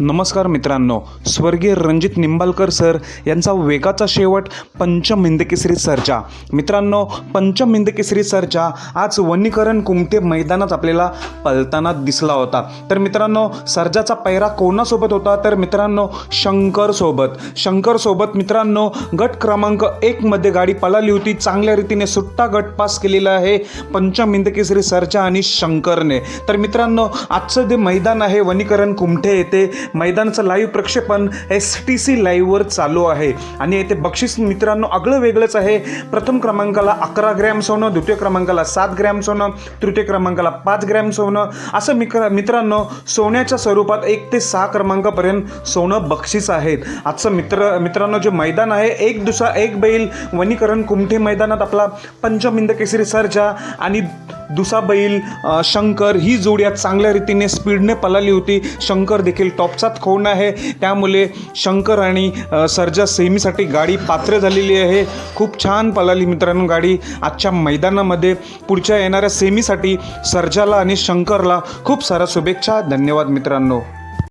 नमस्कार मित्रांनो स्वर्गीय रणजित निंबाळकर सर यांचा वेगाचा शेवट पंचम हिंदकेसरी सरचा मित्रांनो पंचम हिंदकेसरी सरचा आज वनीकरण कुमटे मैदानात आपल्याला पलताना दिसला होता. तर मित्रांनो सरजाचा पैरा कोणासोबत होता? तर मित्रांनो शंकरसोबत शंकरसोबत मित्रांनो गट क्रमांक एकमध्ये गाडी पळाली होती. चांगल्या रीतीने सुट्टा गट पास केलेला आहे पंचम हिंदकेसरी सरचा आणि शंकरने. तर मित्रांनो आजचं जे मैदान आहे वनीकरण कुमठे येथे मैदानाचं लाईव्ह प्रक्षेपण एस टी सी लाईव्हवर चालू आहे. आणि येथे बक्षीस मित्रांनो आगळं वेगळंच आहे. प्रथम क्रमांकाला अकरा ग्रॅम सोनं द्वितीय क्रमांकाला सात ग्रॅम सोनं तृतीय क्रमांकाला पाच ग्रॅम सोनं. असं मित्र मित्रांनो सोन्याच्या स्वरूपात एक ते सहा क्रमांकापर्यंत सोनं बक्षीस आहेत आजचं मित्र मित्रांनो जे मैदान आहे एक दुसरा एक बैल वनीकरण कुमठे मैदानात आपला पंचमिंद केसरी सरजा आणि दुसा बैल शंकर ही जोडी आज चांगल्या रीतीने स्पीडने पळाली होती. शंकर देखील टॉप टॉपचाच खून आहे? त्यामुळे शंकर आणि सर्जा सेमीसाठी गाडी पात्र झालेली आहे. खूप छान पळाली मित्रांनो गाडी. आजच्या मैदानामध्ये पुढच्या येणाऱ्या सेमीसाठी सर्जाला आणि शंकरला खूप साऱ्या शुभेच्छा. धन्यवाद मित्रांनो.